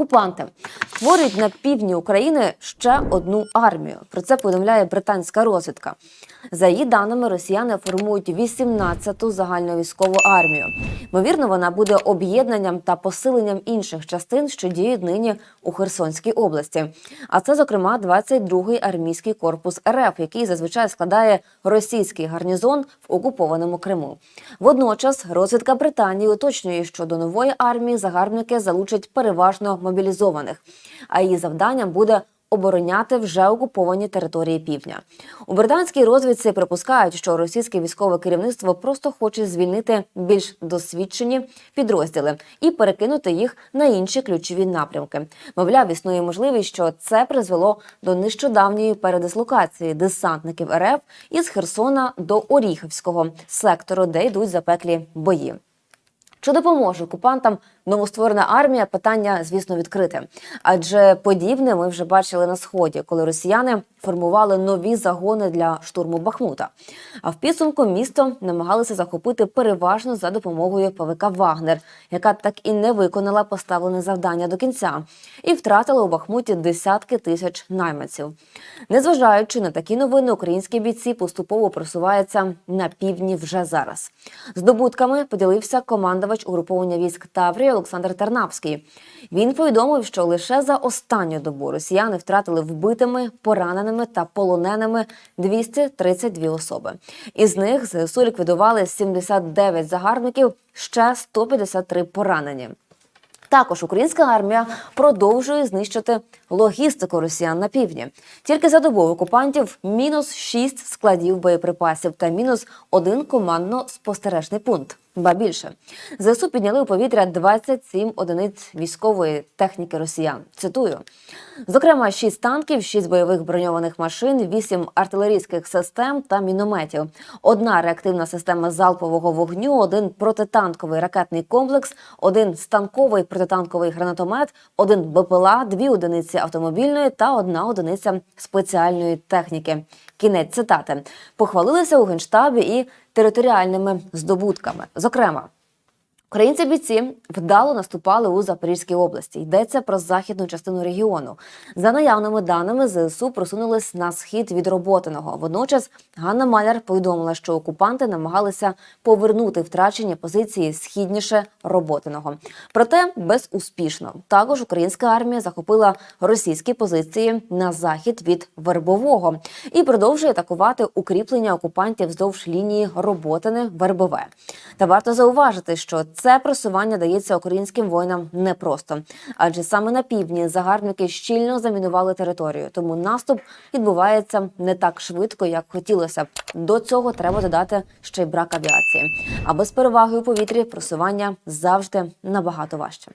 Окупанти створюють на півдні України ще одну армію. Про це повідомляє британська розвідка. За її даними, росіяни формують 18-ту загальновійськову армію. Ймовірно, вона буде об'єднанням та посиленням інших частин, що діють нині у Херсонській області. А це, зокрема, 22-й армійський корпус РФ, який зазвичай складає російський гарнізон в окупованому Криму. Водночас розвідка Британії уточнює, що до нової армії загарбники залучать переважно мобілізованих, а її завданням буде обороняти вже окуповані території півдня. У британській розвідці припускають, що російське військове керівництво просто хоче звільнити більш досвідчені підрозділи і перекинути їх на інші ключові напрямки. Мовляв, існує можливість, що це призвело до нещодавньої передислокації десантників РФ із Херсона до Оріхівського сектору, де йдуть запеклі бої. Чи допоможе окупантам новостворена армія? Питання, звісно, відкрите. Адже подібне ми вже бачили на сході, коли росіяни формували нові загони для штурму Бахмута. А в підсумку місто намагалися захопити переважно за допомогою ПВК Вагнер, яка так і не виконала поставлене завдання до кінця, і втратила у Бахмуті десятки тисяч найманців. Незважаючи на такі новини, українські бійці поступово просуваються на півдні вже зараз. Здобутками поділився командувач угруповання військ Таврії Олександр Тарнавський. Він повідомив, що лише за останню добу росіяни втратили вбитими, пораненими та полоненими 232 особи. Із них ЗСУ ліквідували 79 загарбників, ще 153 поранені. Також українська армія продовжує знищити логістику росіян на півдні. Тільки за добу окупантів мінус 6 складів боєприпасів та мінус один командно-спостережний пункт. Ба більше ЗСУ підняли у повітря 27 одиниць військової техніки росіян. Цитую: зокрема, 6 танків, 6 бойових броньованих машин, 8 артилерійських систем та мінометів, одна реактивна система залпового вогню, один протитанковий ракетний комплекс, один станковий протитанковий гранатомет, один БПЛА, дві одиниці автомобільної та одна одиниця спеціальної техніки. Кінець цитати похвалилися у генштабі і територіальними здобутками. Зокрема, Українці бійці вдало наступали у Запорізькій області. Йдеться про західну частину регіону. За наявними даними, ЗСУ просунулись на схід від роботиного. Водночас Ганна Маляр повідомила, що окупанти намагалися повернути втрачені позиції східніше роботиного. Проте безуспішно. Також українська армія захопила російські позиції на захід від Вербового і продовжує атакувати укріплення окупантів вздовж лінії роботини Вербове. Та варто зауважити, що це просування дається українським воїнам непросто, адже саме на півдні загарбники щільно замінували територію, тому наступ відбувається не так швидко, як хотілося б. До цього треба додати ще й брак авіації. А без переваги у повітрі просування завжди набагато важче.